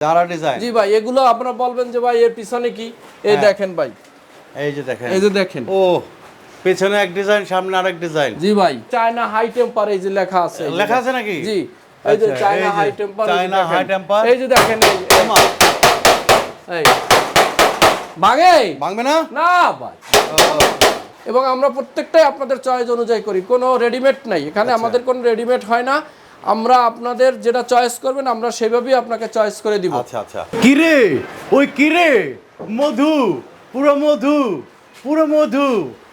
যারা ডিজাইন জি ভাই এগুলো আপনারা বলবেন যে ভাই এর পিছনে কি? এই হ্যাঁ। দেখেন ভাই। এই যে দেখেন। এই যে দেখেন। ও পেছনে এক ডিজাইন সামনে আরেক ডিজাইন জি ভাই চায়না হাই টেম্পার এই যে লেখা আছে। লেখা আছে নাকি? জি এই যে আচ্ছা, China high temper China high temper। এই যে দেখেন এই এই। ভাঙবে না? না ভাই। এবং আমরা প্রত্যেকটাই আপনাদের চয়েস অনুযায়ী করি। কোনো রেডিমেড নাই। আচ্ছা। এখানে আমাদের কোনো রেডিমেড হয় না। আমরা আপনাদের যেটা চয়েস করবেন আমরা সেভাবেই আপনাকে চয়েস করে দিব। আচ্ছা আচ্ছা। কিরে? ওই কিরে? মধু পুরো মধু পুরো মধু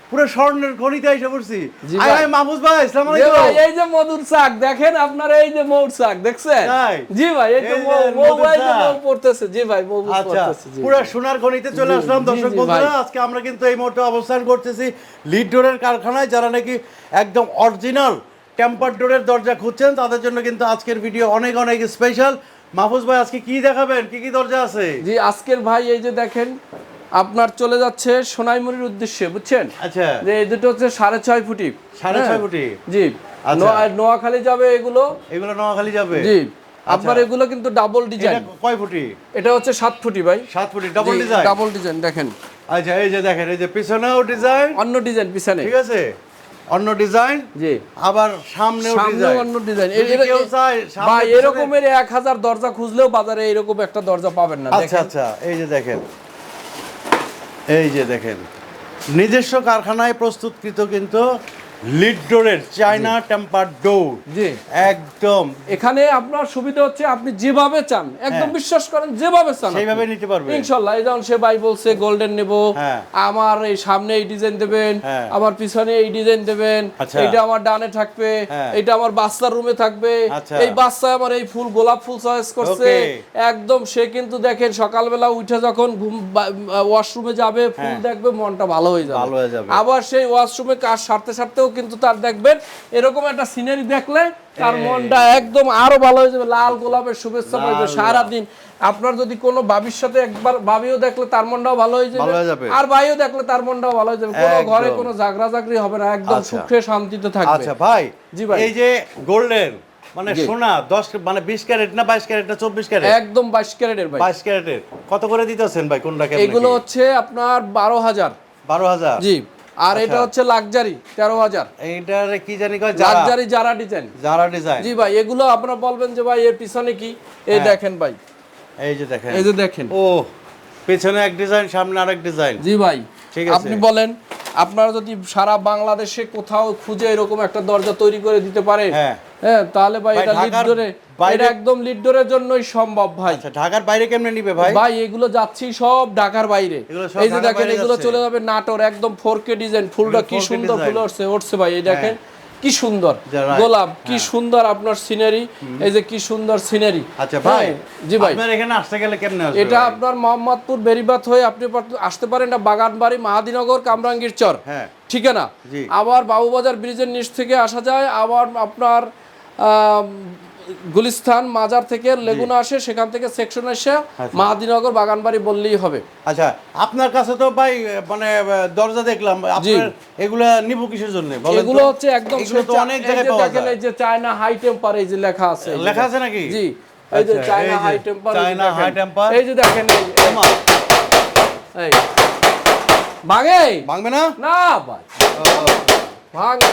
পুরো স্বর্ণের খনিতে এসে পড়ছি। আয় আয় মাহফুজ ভাই আসসালামু আলাইকুম। এই যে মধুর শাক দেখেন আপনার এই যে মৌর শাক দেখছেন? জি ভাই এই যে মৌ মৌ ভাই যে মৌ পড়তেছে জি ভাই মৌ আচ্ছা পড়তেছে জি পুরো সোনার খনিতে চলে আসলাম। দর্শক বন্ধুরা আজকে আমরা কিন্তু এই মুহূর্তে অবস্থান করতেছি লিড ডোরের কারখানায় যারা নাকি একদম অরিজিনাল টেম্পার ডোরের দরজা খুঁজছেন তাদের জন্য কিন্তু আজকের ভিডিও অনেক অনেক স্পেশাল মাহফুজ ভাই আজকে কি দেখাবেন? কি কি দরজা আছে? জি আজকের ভাই এই যে দেখেন আপনার চলে যাচ্ছে সোনাইমুড়ির উদ্দেশ্যে বুঝছেন? আচ্ছা। যে এই দুটো হচ্ছে সাড়ে ছয় ফুটি। সাড়ে হ্যাঁ? ছয় ফুটি? জি। আচ্ছা। নোয়া- নোয়াখালী যাবে এগুলো? এগুলো নোয়াখালী যাবে? জি। আপনার এগুলো কিন্তু ডাবল এটা ডিজাইন কয় ফুটি? এটা হচ্ছে সাত ফুটি ভাই। সাত ফুটি ডাবল ডিজাইন ডাবল ডিজাইন দেখেন। আচ্ছা এই যে দেখেন এই যে পিছনেও ডিজাইন অন্য ডিজাইন পিছনে। ঠিক আছে? অন্য ডিজাইন জি। আবার সামনেও সামনে অন্য ডিজাইন। কেউ চায় ভাই এরকমের এক হাজার দরজা খুঁজলেও বাজারে এরকম একটা দরজা পাবেন না আচ্ছা আচ্ছা এই যে দেখেন। এই যে দেখেন। নিজস্ব কারখানায় প্রস্তুতকৃত কিন্তু লিড ডোরের চায়না টেম্পার ডোর জি একদম এখানে আপনার সুবিধা হচ্ছে আপনি যেভাবে চান একদম হ্যাঁ। বিশ্বাস করেন যেভাবে চান। সেইভাবে নিতে পারবে ইনশাল্লাহ এই যেমন সে ভাই বলছে গোল্ডেন নেব হ্যাঁ। আমার এই সামনে এই ডিজাইন দেবেন হ্যাঁ। আমার পিছনে এই ডিজাইন দেবেন আচ্ছা। এটা আমার ডানে থাকবে। এটা আমার বাচ্চার রুমে থাকবে আচ্ছা। এই বাচ্চা আমার এই ফুল গোলাপ ফুল চয়েস করছে একদম সে কিন্তু দেখেন সকালবেলা উঠে যখন ঘুম ওয়াশরুমে যাবে ফুল। দেখবে মনটা ভালো হয়ে যাবে ভালো হয়ে যাবে। আবার সেই ওয়াশরুমে কাজ সারতে সারতেও কিন্তু তার দেখবেন এরকম একটা সিনারি দেখলে তার মনটা একদম আরও ভালো হয়ে যাবে। লাল গোলাপের শুভেচ্ছা পাইবে সারাদিন। আপনার যদি কোনো ভাবির সাথে একবার ভাবিও দেখলে তার মনটাও ভালো হয়ে যাবে। আর ভাইও দেখলে তার মনটাও ভালো হয়ে যাবে। কোনো ঘরে কোনো জাগরা জাগরি হবে না একদম আচ্ছা। সুখে শান্তিতে থাকবে। আচ্ছা ভাই জি ভাই। এই যে গোল্ডেন মানে সোনা দশ মানে বিশ ক্যারেট না বাইশ ক্যারেট না চব্বিশ ক্যারেট? একদম বাইশ ক্যারেটের ভাই। বাইশ ক্যারেটের। কত করে দিতেছেন ভাই কোনটা কেমন এগুলো হচ্ছে আপনার বারো হাজার। বারো হাজার। জি। আর আচ্ছা। এটা হচ্ছে লাক্সারি তেরো হাজার। এইটার কি জানি লাক্সারি যারা ডিজাইন। যারা ডিজাইন। জি ভাই এগুলো আপনারা বলবেন যে ভাই এর পিছনে কি? এই হ্যাঁ। দেখেন ভাই। এই যে দেখেন। এই যে দেখেন। ও পেছনে এক ডিজাইন সামনে আরেক ডিজাইন। জি ভাই ঠিক আছে। আপনি বলেন আপনারা যদি সারা বাংলাদেশে কোথাও খুঁজে এরকম একটা দরজা তৈরি করে দিতে পারে হ্যাঁ। হ্যাঁ তাহলে ভাই এটা ঢাকার লিডডোরে বাইরে- একদম লিডডোরের জন্যই সম্ভব ভাই। আচ্ছা ঢাকার বাইরে কেমনে নিবে ভাই? ভাই এগুলো যাচ্ছি সব ঢাকার বাইরে। এই যে দেখেন এগুলো চলে যাবে নাটোর একদম ফোর কে ডিজাইন ফুলটা কি সুন্দর ফুল উঠছে উঠছে ভাই এই দেখেন কি সুন্দর। গোলাপ কি হ্যাঁ। সুন্দর আপনার সিনারি এই যে কি সুন্দর সিনারি আচ্ছা ভাই জি ভাই। আপনার এখানে আসতে গেলে কেমনে আসবে এটা আপনার মোহাম্মদপুর বেরিবাত হয়ে আপনি আসতে পারেন এটা বাগানবাড়ি মাহাদিনগর কামরাঙ্গীর চর। হ্যাঁ। ঠিকানা? আবার বাবুবাজার ব্রিজের নিচ থেকে আসা যায় আবার আপনার গুলিস্তান মাজার থেকে লেগুনা আসে সেখান থেকে সেকশন এসে মাহাদিনগর বাগানবাড়ি বললেই হবে। আচ্ছা আপনার কাছে তো ভাই মানে দরজা দেখলাম আপনার এগুলা নিব কিসের জন্য? এগুলো হচ্ছে একদম অনেক জায়গায় পাওয়া দেখেন যায়। এই যে চায়না হাই টেম্পার এই যে লেখা আছে। লেখা আছে নাকি? জি এই যে আচ্ছা, China high temper China high temper। এই যে দেখেন এই ভাগে ভাঙবে না? না ভাই। ভাঙে।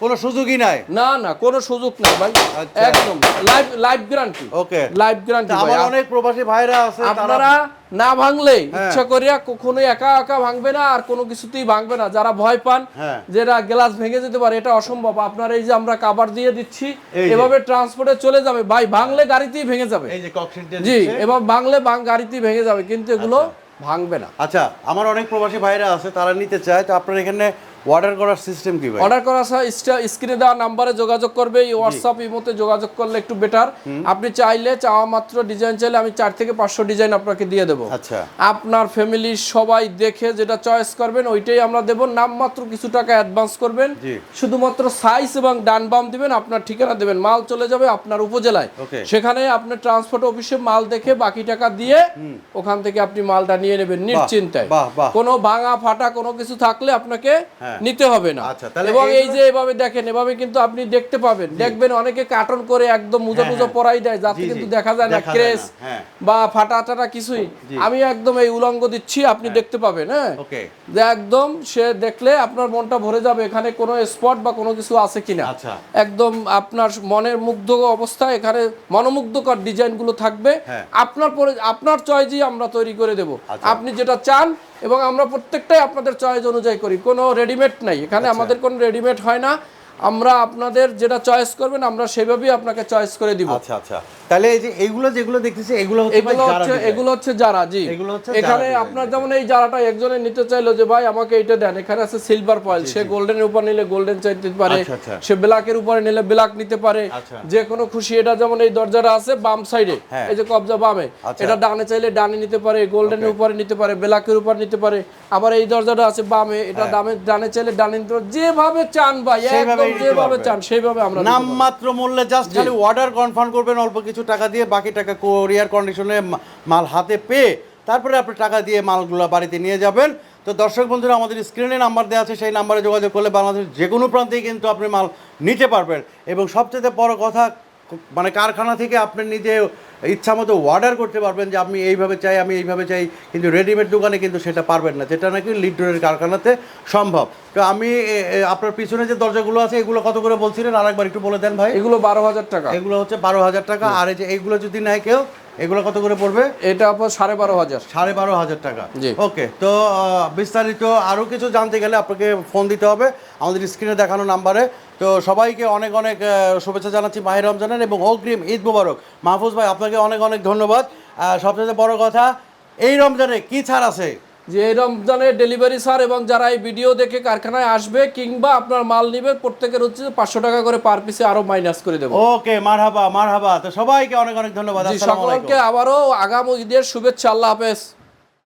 কোনো সুযোগই নাই? না না কোনো সুযোগ নেই ভাই। আচ্ছা। একদম। Live live guarantee okay live guarantee ভাই। আমার অনেক প্রবাসী ভাইরা আছে আপনারা না ভাঙলে হ্যাঁ। ইচ্ছা করিয়া কখনোই একা একা ভাঙবে না আর কোনো কিছুতেই ভাঙবে না। যারা ভয় পান হ্যাঁ। যেটা গ্লাস ভেঙে যেতে পারে এটা অসম্ভব। আপনার এই যে আমরা কাবার দিয়ে দিচ্ছি এভাবে ট্রান্সপোর্টে চলে যাবে। ভাই ভাঙলে গাড়িতেই ভেঙে যাবে। এই যে ককশিটটা জি। এবার ভাঙলে ভাঙ- গাড়িতেই ভেঙে যাবে। কিন্তু এগুলো ভাঙবে না। আচ্ছা আমার অনেক প্রবাসী ভাইরা আছে তারা নিতে চায়। তো আপনার এখানে অর্ডার করার সিস্টেম কি ভাই? অর্ডার করার সময় স্ক্রিনে দেওয়া নাম্বারে যোগাযোগ করবে এই হোয়াটসঅ্যাপ ইমোতে যোগাযোগ করলে একটু বেটার আপনি চাইলে চাওয়া মাত্র ডিজাইন চাইলে আমি চার থেকে পাঁচশো ডিজাইন আপনাকে দিয়ে দেবো। আচ্ছা। আপনার ফ্যামিলির সবাই দেখে যেটা চয়েস করবেন ওইটাই আমরা দেবো। নামমাত্র কিছু টাকা অ্যাডভান্স করবেন। শুধুমাত্র সাইজ এবং ডান বাম দিবেন আপনার ঠিকানা দেবেন। মাল চলে যাবে আপনার উপজেলায়। সেখানে আপনি ট্রান্সপোর্ট অফিসে মাল দেখে বাকি টাকা দিয়ে ওখান থেকে আপনি মালটা নিয়ে নেবেন নিশ্চিন্তায়। কোনো ভাঙা ফাটা কোনো কিছু থাকলে আপনাকে হ্যাঁ। নিতে হবে না আচ্ছা, এবং এই যে এভাবে দেখেন এভাবে কিন্তু আপনি দেখতে পাবেন দেখবেন অনেকে কার্টন করে একদম মুজো হ্যাঁ, মুজো হ্যাঁ। পরাই দেয় যাতে। কিন্তু দেখা যায় না ক্রেস হ্যাঁ। বা ফাটা টাটা কিছুই আমি একদম এই উলঙ্গ দিচ্ছি আপনি দেখতে পাবেন হ্যাঁ যে একদম সে দেখলে আপনার মনটা ভরে যাবে এখানে কোনো স্পট বা কোনো কিছু আছে কিনা আচ্ছা। একদম আপনার মনের মুগ্ধ অবস্থা এখানে মনোমুগ্ধকর ডিজাইনগুলো থাকবে হ্যাঁ। আপনার পরে আপনার চয়েসই আমরা তৈরি করে দেব আচ্ছা। আপনি যেটা চান এবং আমরা প্রত্যেকটাই আপনাদের চয়েস অনুযায়ী করি। কোনো রেডিমেড নাই। এখানে আচ্ছা। আমাদের কোনো রেডিমেড হয় না। আমরা আপনাদের যেটা চয়েস করবেন আমরা সেভাবেই আপনাকে চয়েস করে দিব। আচ্ছা আচ্ছা। তাহলে এই যে এইগুলো যেগুলো দেখতেছি এগুলো হচ্ছে এগুলো হচ্ছে এগুলো হচ্ছে যারা জি। এগুলো হচ্ছে এখানে আপনার যেমন এই যারাটা একজনে নিতে চাইলো যে ভাই আমাকে এটা দেন। এখানে আছে সিলভার ফয়েল সে গোল্ডেনের উপর নিলে গোল্ডেন চাইতে পারে। আচ্ছা, আচ্ছা। সে ব্ল্যাকের উপরে নিলে ব্ল্যাক নিতে পারে। আচ্ছা। যে কোনো খুশি এটা যেমন এই দরজাটা আছে বাম সাইডে হ্যাঁ। এই যে কবজা বামে আচ্ছা। এটা ডানে চাইলে ডানে নিতে পারে গোল্ডেনের উপরে নিতে পারে ব্ল্যাকের উপর নিতে পারে। আবার এই দরজাটা আছে বামে এটা দামে ডানে চাইলে ডানে নিতে পারে। যেভাবে চান ভাই হ্যাঁ। একদম নিতে যেভাবে চান সেইভাবে আমরা দিতে নাম মাত্র মূল্যে জাস্ট খালি অর্ডার কনফার্ম করবেন অল্প কিছু টাকা দিয়ে বাকি টাকা কোরিয়ার কন্ডিশনে মাল হাতে পেয়ে তারপরে আপনি টাকা দিয়ে মালগুলো বাড়িতে নিয়ে যাবেন। তো দর্শক বন্ধুরা আমাদের স্ক্রিনে নাম্বার দেওয়া আছে সেই নাম্বারে যোগাযোগ করলে বাংলাদেশের যে কোনো প্রান্তেই কিন্তু আপনি মাল নিতে পারবেন। এবং সবচেয়ে বড় কথা মানে কারখানা থেকে আপনি নিজে ইচ্ছা মতো অর্ডার করতে পারবেন যে আমি এইভাবে চাই আমি এইভাবে চাই কিন্তু রেডিমেড দোকানে কিন্তু সেটা পারবেন না। যেটা নাকি লিডোরের কারখানাতে সম্ভব। তো আমি আপনার পিছনে যে দরজাগুলো আছে এগুলো কত করে বলছিলেন? আরেকবার একটু বলে দেন ভাই। এগুলো বারো হাজার টাকা। এগুলো হচ্ছে বারো হাজার টাকা। আর এই যে এইগুলো যদি নেয় কেউ? এগুলো কত করে পড়বে? এটা আপনার সাড়ে বারো হাজার। সাড়ে বারো হাজার টাকা। জি। ওকে তো বিস্তারিত আরও কিছু জানতে গেলে আপনাকে ফোন দিতে হবে। আমাদের স্ক্রিনে দেখানো নাম্বারে। তো সবাইকে অনেক অনেক শুভেচ্ছা জানাচ্ছি মাহির রমজানের এবং অগ্রিম ঈদ মুবারক। মাহফুজ ভাই আপনাকে অনেক অনেক ধন্যবাদ। সবচেয়ে বড় কথা এই রমজানে কি ছাড় আছে? যে রমজানের ডেলিভারি স্যার এবং যারা এই ভিডিও দেখে কারখানায় আসবে কিংবা আপনার মাল নিবে প্রত্যেকের হচ্ছে পাঁচশো টাকা করে পার পিসে আরও মাইনাস করে দেবো। ওকে মারহাবা মারহাবা। তো সবাইকে অনেক অনেক ধন্যবাদ। সকলকে আবারও আগামী ঈদের শুভেচ্ছা আল্লাহ হাফেজ।